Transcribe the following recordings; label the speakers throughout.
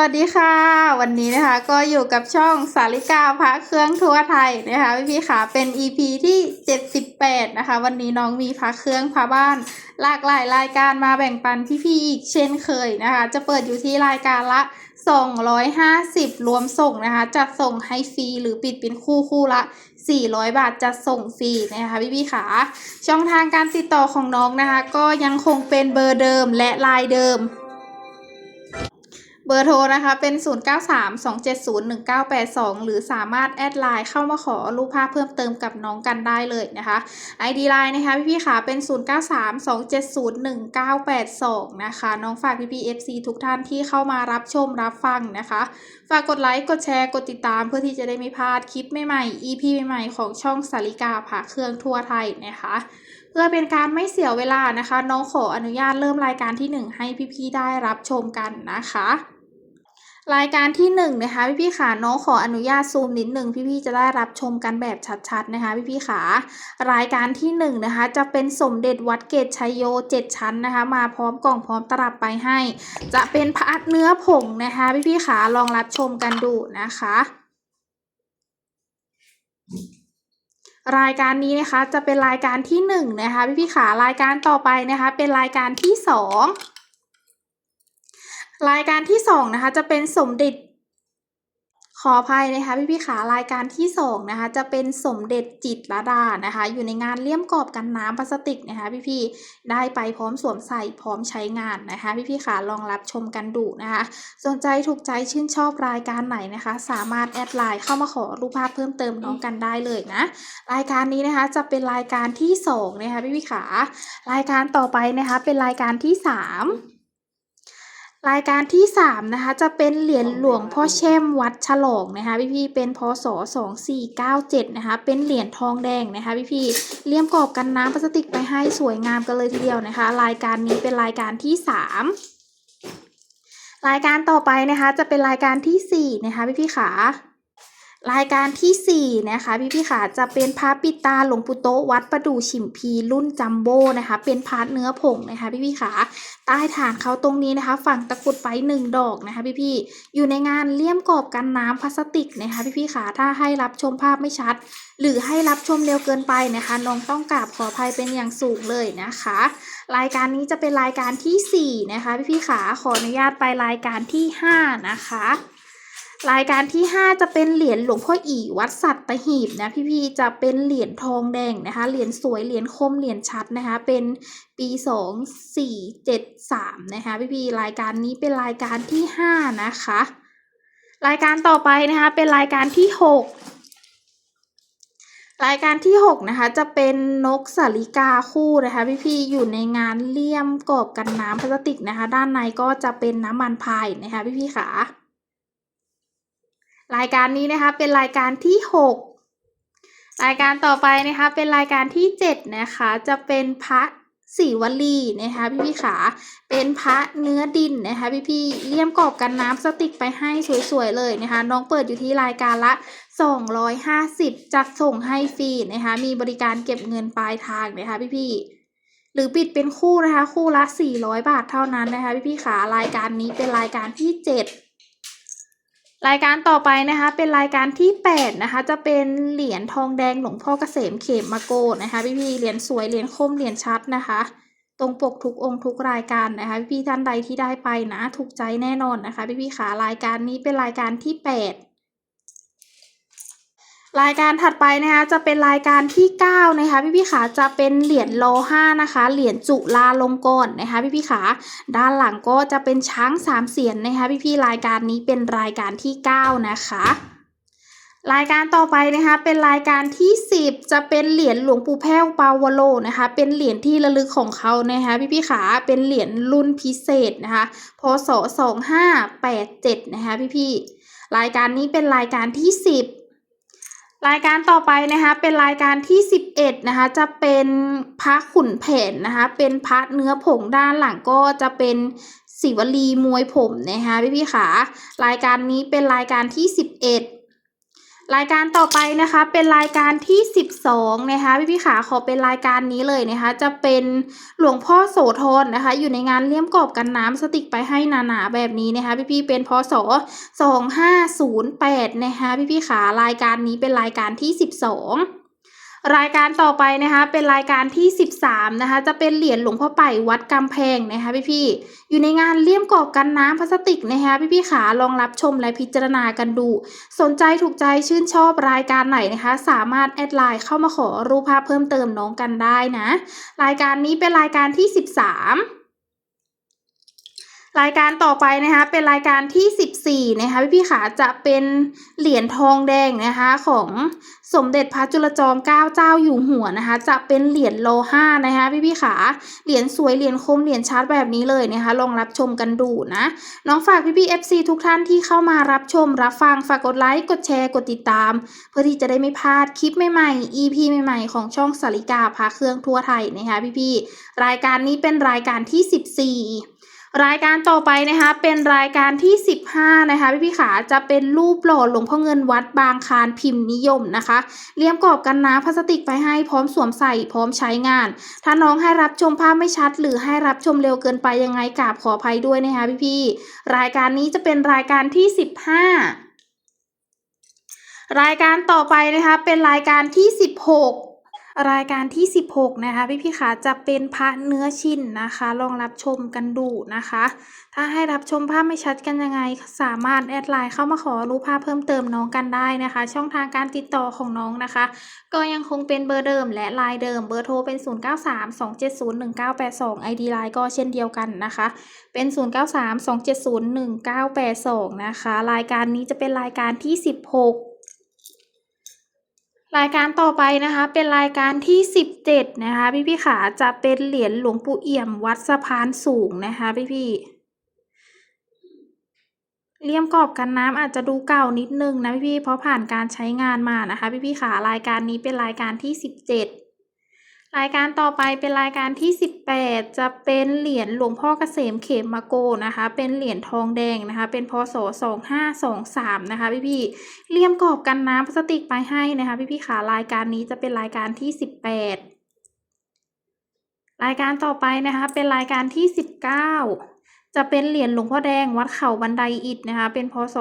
Speaker 1: วัสดีค่ะ วันนี้นะคะก็อยู่กับช่องสาริกาพระเครื่องทั่วไทยนะคะพี่พี่ๆค่ะเป็น EP ที่ 78 นะคะ วันนี้น้องมีพระเครื่องพระบ้าน หลากหลายรายการมาแบ่งปันพี่ๆอีกเช่นเคยนะคะ จะเปิดอยู่ที่รายการละ 250 รวมส่งนะคะ จัดส่งให้ฟรีหรือปิดเป็นคู่คู่ละ 400 บาทจัดส่งฟรีนะคะพี่พี่ๆค่ะช่องทางการติดต่อของน้องนะคะ ก็ยังคงเป็นเบอร์เดิมและไลน์เดิม เบอร์โทรนะคะเป็น 0932701982 หรือสามารถแอดไลน์เข้ามาขอรูปภาพเพิ่มเติมกับน้องกันได้เลยนะคะ ID ไลน์นะคะพี่ๆค่ะเป็น 0932701982 นะคะ น้องฝากพี่ๆ FC ทุกท่านที่เข้ามารับชมรับฟังนะคะ ฝากกดไลค์ กดแชร์ กดติดตามเพื่อที่จะได้ไม่พลาดคลิปใหม่ๆ EP ใหม่ๆของช่องสาริกาผ่าเครื่องทั่วไทยนะคะเพื่อเป็นการไม่เสียเวลานะคะ น้องขออนุญาตเริ่มรายการที่ 1 ให้พี่ๆได้รับชมกันนะคะ รายการที่1นะคะพี่ๆค่ะน้องขออนุญาตซูมนิดหนึ่งพี่ๆจะได้รับชมกันแบบชัดๆนะคะพี่ๆค่ะรายการที่1นะคะจะเป็นสมเด็จวัดเกตชัยโย 7 ชั้นนะคะ มาพร้อมกล่องพร้อมตลับไปให้ จะเป็นพัดเนื้อผงนะคะพี่ๆค่ะลองรับชมกันดูนะคะรายการนี้นะคะจะเป็นรายการที่หนึ่งนะคะพี่พี่ๆขารายการต่อไปนะคะเป็นรายการที่สอง รายการที่สองนะคะจะเป็นสมเด็จ ขออภัยนะคะพี่พี่ขารายการที่สองนะคะจะเป็นสมเด็จจิตรลดานะคะ อยู่ในงานเลี่ยมกรอบกันน้ำพลาสติกนะคะพี่พี่ได้ไปพร้อมสวมใส่พร้อมใช้งานนะคะ พี่พี่ขาลองรับชมกันดูนะคะ สนใจถูกใจชื่นชอบรายการไหนนะคะ สามารถแอดไลน์เข้ามาขอรูปภาพเพิ่มเติมน้องกันได้เลยนะ รายการนี้นะคะจะเป็นรายการที่สองนะคะพี่พี่ขารายการต่อไปนะคะเป็นรายการที่สาม รายการที่สามนะคะ จะเป็นเหรียญหลวงพ่อเช่มวัดฉลองนะคะพี่พี่เป็นพศสองสี่เก้าเจ็ดนะคะเป็นเหรียญทองแดงนะคะพี่พี่เลี่ยมกรอบกันน้ำพลาสติกไปให้สวยงามกันเลยทีเดียวนะคะ รายการนี้เป็นรายการที่สามรายการต่อไปนะคะจะเป็นรายการที่สี่นะคะพี่พี่ขา รายการที่สี่นะคะ พี่พี่ขาจะเป็นพระปิตาหลวงปู่โตวัดประดู่ฉิมพีรุ่นจัมโบ้นะคะ เป็นพาร์ทเนื้อผงนะคะ พี่พี่ขาใต้ฐานเขาตรงนี้นะคะ ฝั่งตะกุดไปหนึ่งดอกนะคะ พี่พี่อยู่ในงานเลี่ยมกรอบกันน้ำพลาสติกนะคะ พี่พี่ขาถ้าให้รับชมภาพไม่ชัด หรือให้รับชมเร็วเกินไปนะคะน้องต้องกราบขออภัยเป็นอย่างสูงเลยนะคะ รายการนี้จะเป็นรายการที่ 4 นะคะ พี่พี่ขาขออนุญาตไปรายการที่ 5 นะคะ รายการที่ 5 จะเป็นเหรียญหลวงพ่ออีวัดสัตหีบนะพี่พี่ๆจะเป็นเหรียญทองแดงนะคะเหรียญสวยเหรียญคมเหรียญชัดนะคะเป็นปี 2 4 7 3นะคะพี่พี่ๆรายการนี้เป็นรายการที่ 5 นะคะ รายการต่อไปนะคะเป็นรายการที่ 6 รายการที่ 6 นะคะ จะเป็นนกสาลิกาคู่นะคะพี่ๆอยู่ในงานเลี่ยมกรอบกันน้ำพลาสติกนะคะ ด้านในก็จะเป็นน้ำมันพายนะคะพี่ๆขา รายการนี้นะคะเป็นรายการที่ 6 รายการต่อไปนะคะเป็นรายการที่ 7 นะคะจะเป็นพระศิวลีนะคะพี่ๆขาเป็นพระเนื้อดินนะคะพี่ๆเลี่ยมกรอบกันน้ำสติกไปให้สวยๆเลยนะคะ น้องเปิดอยู่ที่รายการละ 250 จัดส่งให้ฟรีนะคะ มีบริการเก็บเงินปลายทางนะคะพี่ๆหรือปิดเป็นคู่นะคะ คู่ละ 400 บาทเท่านั้นนะคะพี่ๆขารายการนี้เป็นรายการที่ 7 รายการต่อไปนะคะ เป็นรายการที่ 8 นะคะ จะเป็นเหรียญทองแดงหลวงพ่อเกษมเขมมาโกนะคะ พี่พี่เหรียญสวยเหรียญคมเหรียญชัดนะคะ ตรงปกทุกองค์ทุกรายการนะคะ พี่ท่านใดที่ได้ไปนะ ถูกใจแน่นอนนะคะ พี่พี่ขารายการนี้เป็นรายการที่ 8 รายการถัดไปนะคะจะเป็นรายการที่ 9 นะคะพี่พี่ขาจะเป็นเหรียญโลห้านะคะ เหรียญจุลาลงกรณ์นะคะพี่พี่ขาด้านหลังก็จะเป็นช้างสามเสียนนะคะพี่พี่รายการนี้เป็นรายการที่ 9 นะคะรายการต่อไปนะคะเป็นรายการที่ 10 จะเป็นเหรียญหลวงปู่แพ้วปาวโลนะคะเป็นเหรียญที่ระลึกของเขานะคะพี่พี่ขาเป็นเหรียญรุ่นพิเศษนะคะพศ2587นะคะพี่พี่รายการนี้เป็นรายการที่ 10 รายการต่อไปนะคะเป็นรายการที่ 11นะคะจะเป็นพระขุนแผนนะคะเป็นพระเนื้อผงด้านหลังก็จะเป็นศิวลีมวยผมนะคะพี่พี่ขารายการนี้เป็นรายการที่ 11 รายการต่อไปนะคะเป็นรายการที่ 12 นะคะพี่พี่ขาขอเป็นรายการนี้เลยนะคะ จะเป็นหลวงพ่อโสธรนะคะ อยู่ในงานเลี่ยมกรอบกันน้ำสติกไปให้หนาๆแบบนี้นะคะ พี่พี่เป็นพศ2508นะคะพี่พี่ขารายการนี้เป็นรายการที่ 12 รายการต่อไปนะคะ เป็นรายการที่ 13 นะคะ จะเป็นเหรียญหลวงพ่อไป่วัดกำแพงนะคะพี่พี่อยู่ในงานเลี่ยมกรอบกันน้ำพลาสติกนะคะพี่พี่ขาลองรับชมและพิจารณากันดู สนใจถูกใจชื่นชอบรายการไหนนะคะ สามารถแอดไลน์เข้ามาขอรูปภาพเพิ่มเติมน้องกันได้นะ รายการนี้เป็นรายการที่ 13 รายการต่อไปนะคะเป็นรายการที่ 14นะคะพี่พี่ขาจะเป็นเหรียญทองแดงนะคะของสมเด็จพระจุลจอมเกล้าเจ้าอยู่หัวนะคะจะเป็นเหรียญโลห้านะคะพี่พี่ขาเหรียญสวยเหรียญคมเหรียญชัดแบบนี้เลยนะคะลองรับชมกันดูนะน้องฝากพี่พี่ๆ FC ทุกท่านที่เข้ามารับชมรับฟังฝากกดไลค์กดแชร์กดติดตาม เพื่อที่จะได้ไม่พลาดคลิปใหม่ๆ EP ใหม่ๆ ของช่องสาริกาพาเครื่องทั่วไทยนะคะพี่ๆรายการนี้เป็นรายการที่ 14 รายการต่อไปนะคะเป็นรายการที่ 15 นะคะพี่พี่ขาจะเป็นรูปหล่อหลวงพ่อเงินวัดบางคานพิมพ์นิยมนะคะเลี่ยมกรอบกันน้ำพลาสติกไปให้พร้อมสวมใส่พร้อมใช้งาน ถ้าน้องให้รับชมภาพไม่ชัด หรือให้รับชมเร็วเกินไปยังไงกราบขออภัยด้วยนะคะพี่พี่รายการนี้จะเป็นรายการที่ 15 รายการต่อไปนะคะเป็นรายการที่ 16 รายการที่ 16 นะคะ พี่พี่ๆขาจะเป็นพระเนื้อชิ้นนะคะ ลองรับชมกันดูนะคะ ถ้าให้รับชมภาพไม่ชัดกันยังไง สามารถแอดไลน์เข้ามาขอรู้ภาพเพิ่มเติมน้องกันได้นะคะ ช่องทางการติดต่อของน้องนะคะ ก็ยังคงเป็นเบอร์เดิมและไลน์เดิม เบอร์โทรเป็น 0932701982 ID ไลน์ก็เช่นเดียวกันนะคะ เป็น 0932701982 นะคะ รายการนี้จะเป็นรายการที่ 16 รายการต่อไปนะคะ เป็นรายการที่ 17 นะคะ พี่พี่ขาจะเป็นเหรียญหลวงปู่เอี่ยมวัดสะพานสูงนะคะพี่พี่เลี่ยมกรอบกันน้ำอาจจะดูเก่านิดนึงนะพี่พี่เพราะผ่านการใช้งานมานะคะ พี่พี่ขารายการนี้เป็นรายการที่ 17 รายการต่อไปเป็นรายการที่ 18 จะเป็นเหรียญหลวงพ่อเกษมเขมมาโกนะคะ เป็นเหรียญทองแดงนะคะ เป็นพศ2523นะคะพี่พี่เลี่ยมกรอบกันน้ำพลาสติกไปให้นะคะพี่พี่ขารายการนี้จะเป็นรายการที่ 18 รายการต่อไปนะคะเป็นรายการที่ 19จะเป็นเหรียญหลวงพ่อแดงวัดเขาบันไดอิฐนะคะ เป็นพศ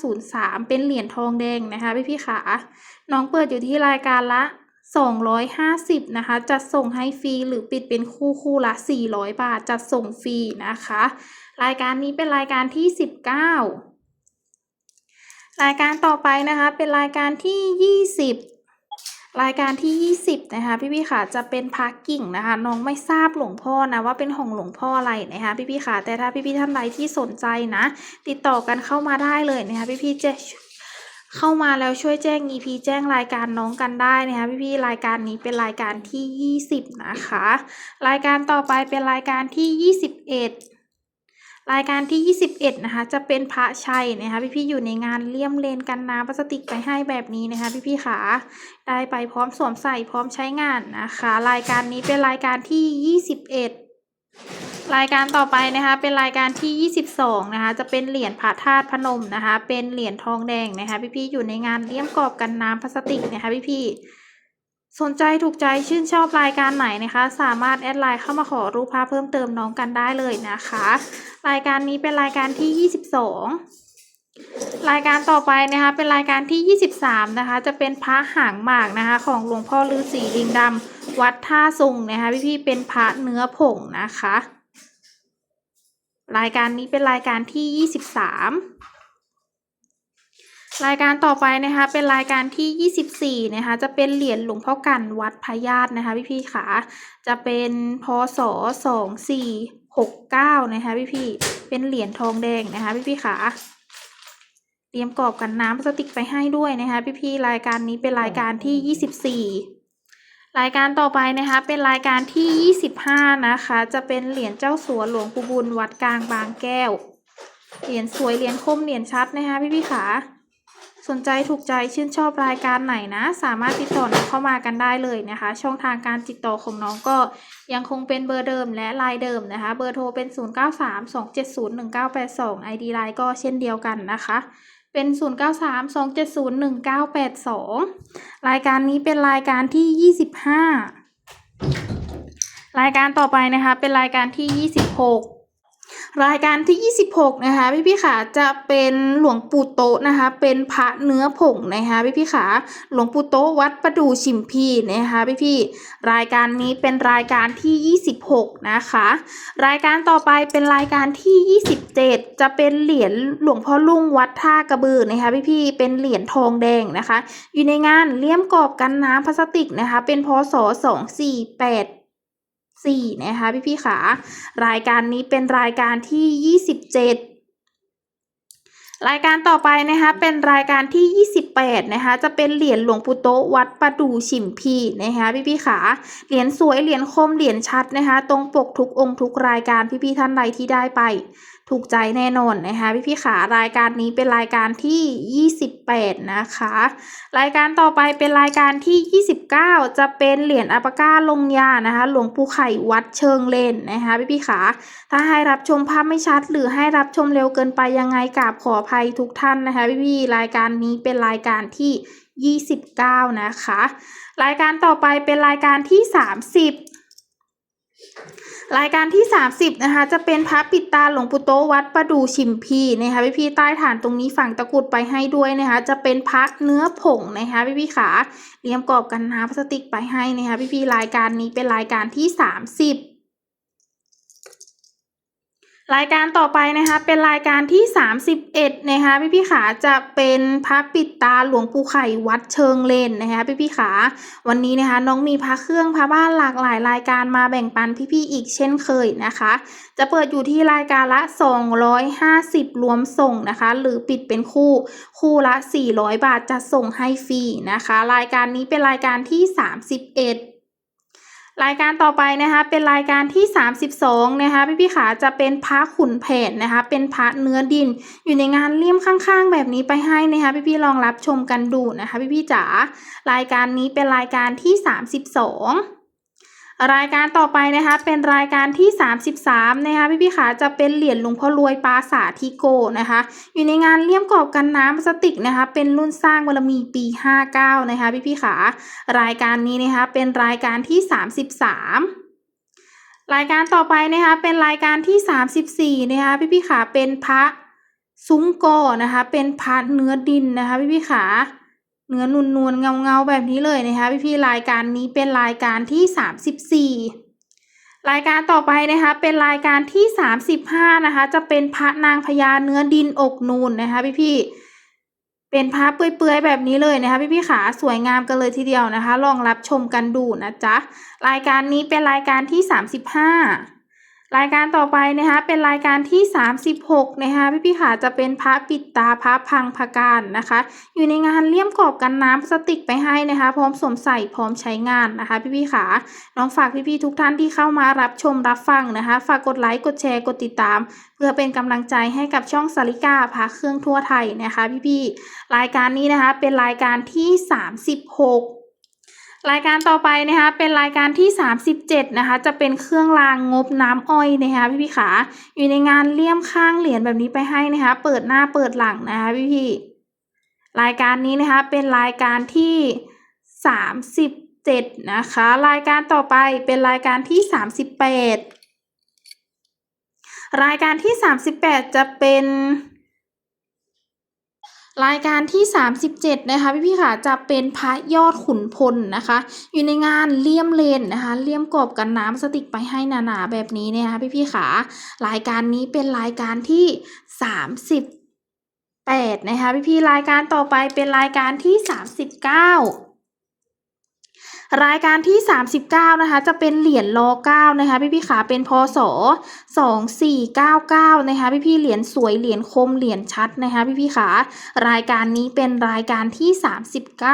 Speaker 1: 2503 เป็นเหรียญทองแดงนะคะพี่พี่ขา น้องเปิดอยู่ที่รายการละ 250นะคะ จัดส่งให้ฟรีหรือปิดเป็นคู่คู่ละ 400 บาท จัดส่งฟรีนะคะ รายการนี้เป็นรายการที่ 19 รายการต่อไปนะคะเป็นรายการที่ 20 รายการที่ 20 นะคะ พี่พี่ๆค่ะจะเป็นพักกิ่งนะคะ น้องไม่ทราบหลวงพ่อนะว่าเป็นของหลวงพ่ออะไรนะคะ พี่พี่ๆค่ะแต่ถ้าพี่พี่ท่านใดที่สนใจนะ ติดต่อกันเข้ามาได้เลยนะคะ พี่พี่จะ เข้ามาแล้วช่วยแจ้ง EP แจ้งรายการน้องกันได้นะคะพี่พี่ๆรายการนี้เป็นรายการที่ 20 นะคะ รายการต่อไปเป็นรายการที่ 21 รายการที่ 21 นะคะ จะเป็นพระชัยนะคะพี่ๆอยู่ในงานเลี่ยมเลนกันน้ำพลาสติกไปให้แบบนี้นะคะพี่ๆขาได้ไปพร้อมสวมใส่พร้อมใช้งานนะคะ รายการนี้เป็นรายการที่ 21 รายการต่อไปนะคะเป็นรายการที่ 22 นะคะ จะเป็นเหรียญพระธาตุพนมนะคะ เป็นเหรียญทองแดงนะคะ พี่ๆอยู่ในงานเลี่ยมกรอบกันน้ำพลาสติกนะคะ พี่ๆสนใจถูกใจชื่นชอบรายการไหนนะคะ สามารถแอดไลน์เข้ามาขอรูปภาพเพิ่มเติมน้องกันได้เลยนะคะ รายการนี้เป็นรายการที่ 22 รายการต่อไปนะคะเป็นรายการที่ 23 นะคะ จะเป็นพระหางหมากนะคะ ของหลวงพ่อฤาษีลิงดำวัดท่าซุงนะคะพี่ๆเป็นพระเนื้อผงนะคะ รายการนี้เป็นรายการที่ 23 รายการต่อไปนะคะเป็นรายการที่ 24 นะคะ จะเป็นเหรียญหลวงพ่อกันวัดพญาตนะคะพี่ๆขาจะเป็นพศ2469 นะคะพี่ๆเป็นเหรียญทองแดงนะคะพี่ๆขา เตรียมกรอบกันน้ำพลาสติกไปให้ด้วยนะคะ พี่ๆรายการนี้เป็นรายการที่ 24 รายการต่อไปนะคะ เป็นรายการที่ 25 นะคะ จะเป็นเหรียญเจ้าสัวหลวงปู่บุญวัดกลางบางแก้ว เหรียญสวยเหรียญคมเหรียญชัดนะคะพี่พี่ๆขาสนใจถูกใจชื่นชอบรายการไหนนะ สามารถติดต่อนเข้ามากันได้เลยนะคะ ช่องทางการติดต่อของน้องก็ยังคงเป็นเบอร์เดิมและไลน์เดิมนะคะ เบอร์โทรเป็น 0932701982 ID ไลน์ก็เช่นเดียวกันนะคะ เป็น 0932701982 รายการนี้เป็นรายการที่ 25 รายการต่อไปนะคะ เป็นรายการที่ 26 รายการที่ 26 นะคะพี่พี่ขาจะเป็นหลวงปู่โตนะคะ เป็นพระเนื้อผงนะคะพี่พี่ขาหลวงปู่โตวัดประดู่ชิมพีนะคะพี่พี่รายการนี้เป็นรายการที่ 26 นะคะ รายการต่อไปเป็นรายการที่ 27 จะเป็นเหรียญหลวงพ่อลุงวัดท่ากระบือนะคะพี่พี่เป็นเหรียญทองแดงนะคะ อยู่ในงานเลี่ยมกรอบกันน้ำพลาสติกนะคะ เป็นพศ 2488 4 นะคะพี่พี่ขารายการนี้เป็นรายการที่ 27รายการต่อไปนะคะเป็นรายการที่ 28นะคะจะเป็นเหรียญหลวงปู่โตวัดประดูฉิมพีนะคะพี่พี่ขาเหรียญสวยเหรียญคมเหรียญชัดนะคะตรงปกทุกองค์ทุกรายการพี่พี่ท่านใดที่ได้ไป ถูกใจแน่นอนนะคะพี่พี่ขารายการนี้เป็นรายการที่ 28 นะคะ รายการต่อไปเป็นรายการที่ 29 จะเป็นเหรียญอัปปาก้าลงยานะคะ หลวงปู่ไข่วัดเชิงเลนนะคะพี่พี่ขา ถ้าให้รับชมภาพไม่ชัด หรือให้รับชมเร็วเกินไปยังไงกราบขออภัยทุกท่านนะคะพี่พี่รายการนี้เป็นรายการที่ 29 นะคะ รายการต่อไปเป็นรายการที่ 30 รายการที่ 30 นะคะ จะเป็นพระปิดตาหลวงปู่โตวัดประดูชิมพีนะคะพี่พี่ใต้ฐานตรงนี้ฝั่งตะกุดไปให้ด้วยนะคะ จะเป็นพระเนื้อผงนะคะพี่พี่ขาเตรียมกรอบกันน้ำพลาสติกไปให้นะคะพี่พี่รายการนี้เป็นรายการที่ 30 รายการต่อไปนะคะเป็นรายการที่ 31นะคะพี่พี่ขาจะเป็นพระปิดตาหลวงปู่ไข่วัดเชิงเลนนะคะพี่พี่ขาวันนี้นะคะน้องมีพระเครื่องพระบ้านหลากหลายรายการมาแบ่งปันพี่ๆอีกเช่นเคยนะคะ จะเปิดอยู่ที่รายการละ 250 รวมส่งนะคะ หรือปิดเป็นคู่คู่ละ 400 บาทจะส่งให้ฟรีนะคะ รายการนี้เป็นรายการที่ 31 รายการต่อไปนะคะเป็นรายการที่ 32นะคะพี่พี่ขาจะเป็นพระขุนแผนนะคะเป็นพระเนื้อดิน อยู่ในงานเลี่ยมข้างๆ แบบนี้ไปให้นะคะพี่พี่ลองรับชมกันดูนะคะพี่พี่จ๋ารายการนี้เป็นรายการที่ 32 รายการต่อไปนะคะเป็นรายการที่ 33นะคะพี่พี่ขาจะเป็นเหรียญหลวงพ่อรวยปาสาทิโกนะคะ อยู่ในงานเลี่ยมกรอบกันน้ำพลาสติกนะคะ เป็นรุ่นสร้างบารมีปี 59นะคะพี่พี่ขารายการนี้นะคะเป็นรายการที่ 33รายการต่อไปนะคะเป็นรายการที่ 34นะคะพี่พี่ขาเป็นพระซุ้มกนะคะเป็นพระเนื้อดินนะคะพี่พี่ขา เนื้อนูนนวลเงาเงาๆแบบนี้เลยนะคะพี่พี่ๆรายการนี้เป็นรายการที่ 34 รายการต่อไปนะคะเป็นรายการที่ 35นะคะจะเป็นพระนางพญาเนื้อดินอกนูนนะคะพี่พี่ๆเป็นพระเปื่อยๆแบบนี้เลยนะคะพี่พี่ๆขาสวยงามกันเลยทีเดียวนะคะ ลองรับชมกันดูนะจ๊ะ รายการนี้เป็นรายการที่ 35 รายการต่อไปนะคะเป็นรายการที่ 36นะคะพี่พี่ขาจะเป็นพระปิดตาพระพังพการนะคะ อยู่ในงานเลี่ยมกรอบกันน้ำพลาสติกไปให้นะคะ พร้อมสวมใส่พร้อมใช้งานนะคะ พี่พี่ขาน้องฝากพี่ๆทุกท่านที่เข้ามารับชมรับฟังนะคะ ฝากกดไลค์กดแชร์กดติดตาม เพื่อเป็นกำลังใจให้กับช่องสาริกาพาเครื่องทั่วไทยนะคะ พี่ๆรายการนี้นะคะเป็นรายการที่ 36 รายการต่อไปนะคะเป็นรายการที่ 37นะคะจะเป็นเครื่องรางงบน้ำอ้อยนะคะพี่พี่ขาอยู่ในงานเลี่ยมข้างเหรียญแบบนี้ไปให้นะคะเปิดหน้าเปิดหลังนะคะพี่พี่รายการนี้นะคะเป็นรายการที่ 37นะคะรายการต่อไปเป็นรายการที่ 38 รายการที่ 38 จะเป็น รายการที่ 37 นะคะพี่พี่ค่ะจะเป็นพระยอดขุนพลนะคะ อยู่ในงานเลี่ยมเลนนะคะเลี่ยมกรอบกันน้ำพลาสติกไปให้หนาๆแบบนี้นะคะพี่พี่ค่ะรายการนี้เป็นรายการที่38นะคะพี่พี่รายการต่อไปเป็นรายการที่ 39 รายการที่ 39 นะคะ จะเป็นเหรียญรอ9นะคะ พี่พี่ขาเป็นพศ2499 นะคะ พี่พี่เหรียญสวยเหรียญคมเหรียญชัดนะคะ พี่พี่ขารายการนี้เป็นรายการที่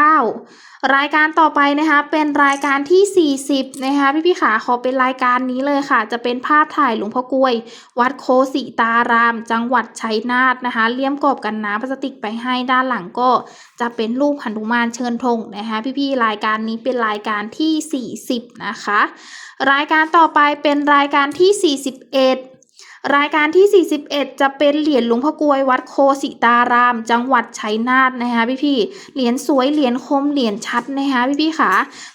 Speaker 1: 39รายการต่อไปนะคะเป็นรายการที่ 40 นะคะพี่พี่ๆขาขอเป็นรายการนี้เลยค่ะ จะเป็นภาพถ่ายหลวงพ่อกลวย วัดโคสิตาราม จังหวัดชัยนาทนะคะเลี่ยมกรอบกันน้ำพลาสติกไปให้ด้านหลังก็จะเป็นรูปหนุมานเชิญธงนะคะพี่ๆรายการนี้เป็นรายการที่ 40 นะคะ รายการต่อไปเป็นรายการที่ 41 รายการที่ 41 จะเป็นเหรียญหลวงพ่อกวยวัดโคสิตาราม จังหวัดชัยนาทนะคะพี่ๆเหรียญสวยเหรียญคมเหรียญชัดนะคะพี่ๆค่ะ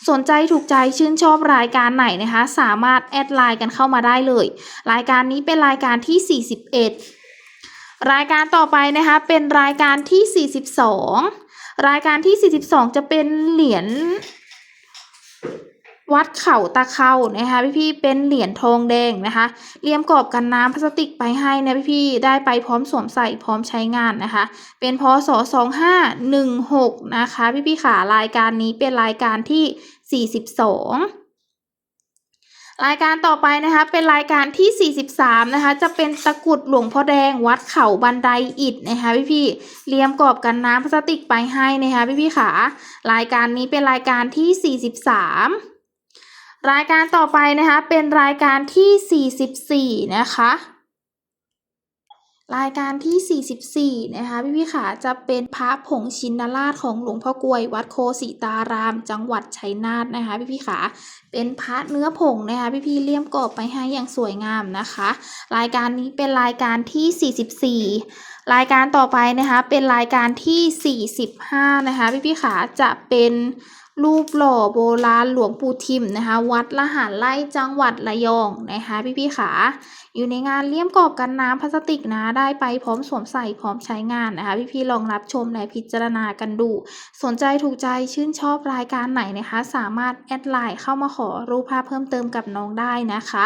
Speaker 1: สนใจถูกใจชื่นชอบรายการไหนนะคะ สามารถแอดไลน์กันเข้ามาได้เลย รายการนี้เป็นรายการที่ 41 รายการต่อไปนะคะเป็นรายการที่ 42 รายการที่ 42 จะเป็นเหรียญ วัดเขาตะเข้านะคะพี่ๆเป็นเหรียญทองแดงนะคะเลี่ยมกรอบกันน้ำพลาสติกไปให้นะพี่ๆได้ไปพร้อมสวมใส่พร้อมใช้งานนะคะ เป็นพศ2516นะคะพี่ๆขารายการนี้เป็นรายการที่ 42รายการต่อไปนะคะเป็นรายการที่ 43 นะคะ จะเป็นตะกรุดหลวงพ่อแดงวัดเขาบันไดอิฐนะคะพี่ๆเลียมกรอบกันน้ำพลาสติกไปให้นะคะพี่ๆขารายการนี้เป็นรายการที่ 43 รายการต่อไปนะคะเป็นรายการที่ 44 นะคะ รายการที่ 44 นะคะพี่พี่ขาจะเป็นพระผงชินราชของหลวงพ่อกลวยวัดโคสิตาราม จังหวัดชัยนาทนะคะพี่พี่ขาเป็นพระเนื้อผงนะคะพี่พี่เลี่ยมกรอบไปให้อย่างสวยงามนะคะ รายการนี้เป็นรายการที่ 44 รายการต่อไปนะคะเป็นรายการที่ 45 นะคะพี่พี่ขาจะเป็น รูปหล่อโบราณหลวงปู่ทิมนะคะ วัดละหารไร่จังหวัดระยองนะคะพี่พี่ขาอยู่ในงานเลี่ยมกรอบกันน้ำพลาสติกนะได้ไปพร้อมสวมใส่พร้อมใช้งานนะคะพี่ๆลองรับชมและพิจารณากันดู สนใจถูกใจชื่นชอบรายการไหนนะคะ สามารถแอดไลน์เข้ามาขอรูปภาพเพิ่มเติมกับน้องได้นะคะ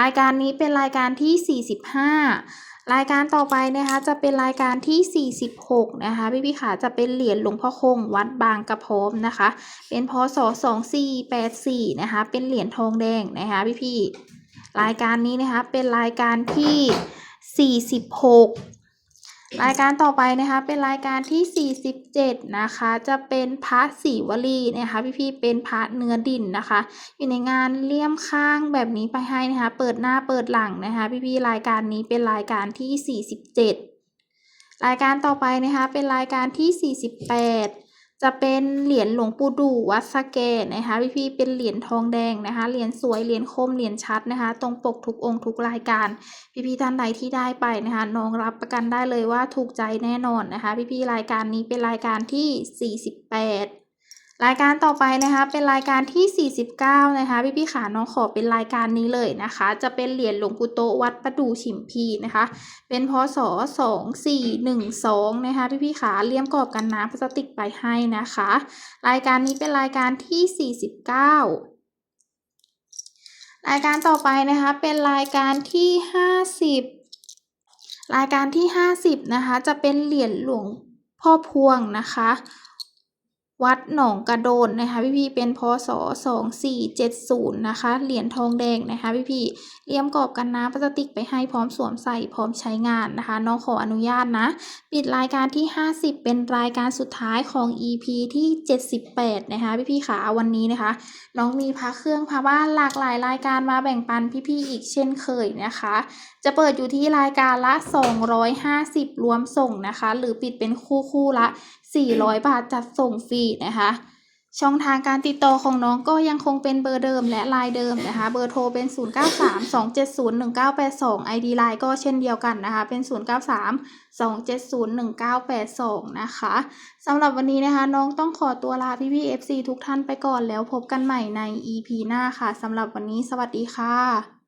Speaker 1: รายการนี้เป็นรายการที่ 45 รายการต่อไปนะคะจะเป็นรายการที่ 46 นะคะพี่พี่ขาจะเป็นเหรียญหลวงพ่อคงวัดบางกระพร้อมนะคะ เป็นพศ 2484 นะคะ เป็นเหรียญทองแดงนะคะพี่พี่รายการนี้นะคะเป็นรายการที่ 46 รายการต่อไปนะคะเป็นรายการที่ 47 นะคะ จะเป็นพระสีวลีนะคะพี่ๆเป็นพระเนื้อดินนะคะ อยู่ในงานเลี่ยมข้างแบบนี้ไปให้นะคะ เปิดหน้าเปิดหลังนะคะ พี่ๆรายการนี้เป็นรายการที่ 47 รายการต่อไปนะคะเป็นรายการที่ 48 จะเป็นเหรียญหลวงปู่ดูวัดสะเกดนะคะพี่ๆเป็นเหรียญทองแดงนะคะเหรียญสวยเหรียญคมเหรียญชัดนะคะ ตรงปกทุกองค์ทุกรายการ พี่ๆท่านใดที่ได้ไปนะคะน้องรับประกันได้เลยว่าถูกใจแน่นอนนะคะ พี่ๆรายการนี้เป็นรายการที่ 48 รายการต่อไปนะคะเป็นรายการที่ 49 นะคะพี่ๆขาน้องขอเป็นรายการนี้เลยนะคะ จะเป็นเหรียญหลวงปู่โตวัดประดู่ฉิมพีนะคะ เป็นพศ2412นะคะพี่ๆขาเลี่ยมกรอบกันน้ำพลาสติกไปให้นะคะ รายการนี้เป็นรายการที่ 49รายการต่อไปนะคะเป็นรายการที่ 50 รายการที่ 50นะคะจะเป็นเหรียญหลวงพ่อพวงนะคะ วัดหนองกระโดนนะคะพี่ๆเป็นพศ2470นะคะเหรียญทองแดงนะคะพี่ๆเลี่ยมกรอบกันน้ำพลาสติกไปให้พร้อมสวมใส่พร้อมใช้งานนะคะน้องขออนุญาตนะ ปิดรายการที่ 50 เป็นรายการสุดท้ายของ EP ที่ 78นะคะพี่ๆขาวันนี้นะคะ น้องมีพระเครื่องพระบ้านหลากหลายรายการมาแบ่งปันพี่ๆอีกเช่นเคยนะคะ จะเปิดอยู่ที่รายการละ 250 รวมส่งนะคะ หรือปิดเป็นคู่คู่ๆละ 400 บาทจัดส่งฟรีนะคะ ช่องทางการติดต่อของน้องก็ยังคงเป็นเบอร์เดิมและไลน์เดิมนะคะ เบอร์โทรเป็น 0932701982 ID ไลน์ก็เช่นเดียวกันนะคะ เป็น 0932701982 นะคะสำหรับวันนี้นะคะ น้องต้องขอตัวลาพี่ๆ FC ทุกท่านไปก่อนแล้วพบกันใหม่ใน EP หน้าค่ะสำหรับวันนี้สวัสดีค่ะ